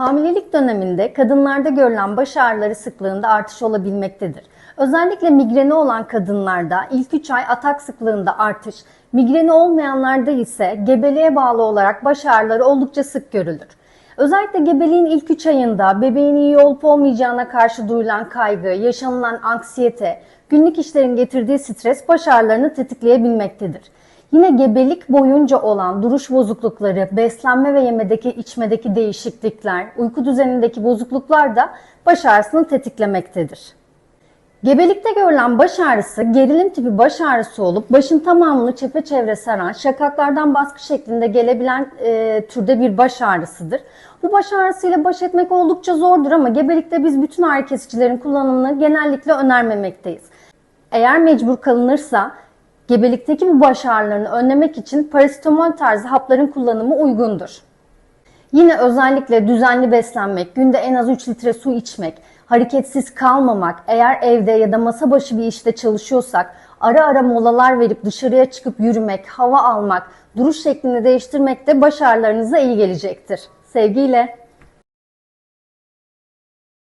Hamilelik döneminde kadınlarda görülen baş ağrıları sıklığında artış olabilmektedir. Özellikle migreni olan kadınlarda ilk 3 ay atak sıklığında artış, migreni olmayanlarda ise gebeliğe bağlı olarak baş ağrıları oldukça sık görülür. Özellikle gebeliğin ilk 3 ayında bebeğin iyi olup olmayacağına karşı duyulan kaygı, yaşanılan anksiyete, günlük işlerin getirdiği stres baş ağrılarını tetikleyebilmektedir. Yine gebelik boyunca olan duruş bozuklukları, beslenme ve yemedeki içmedeki değişiklikler, uyku düzenindeki bozukluklar da baş ağrısını tetiklemektedir. Gebelikte görülen baş ağrısı gerilim tipi baş ağrısı olup başın tamamını çepeçevre saran, şakaklardan baskı şeklinde gelebilen e, türde bir baş ağrısıdır. Bu baş ağrısıyla baş etmek oldukça zordur ama gebelikte biz bütün ağrı kesicilerin kullanımını genellikle önermemekteyiz. Eğer mecbur kalınırsa gebelikteki bu baş ağrılarını önlemek için parasetamol tarzı hapların kullanımı uygundur. Yine özellikle düzenli beslenmek, günde en az 3 litre su içmek, hareketsiz kalmamak, eğer evde ya da masa başı bir işte çalışıyorsak ara ara molalar verip dışarıya çıkıp yürümek, hava almak, duruş şeklini değiştirmek de baş ağrılarınıza iyi gelecektir. Sevgiyle.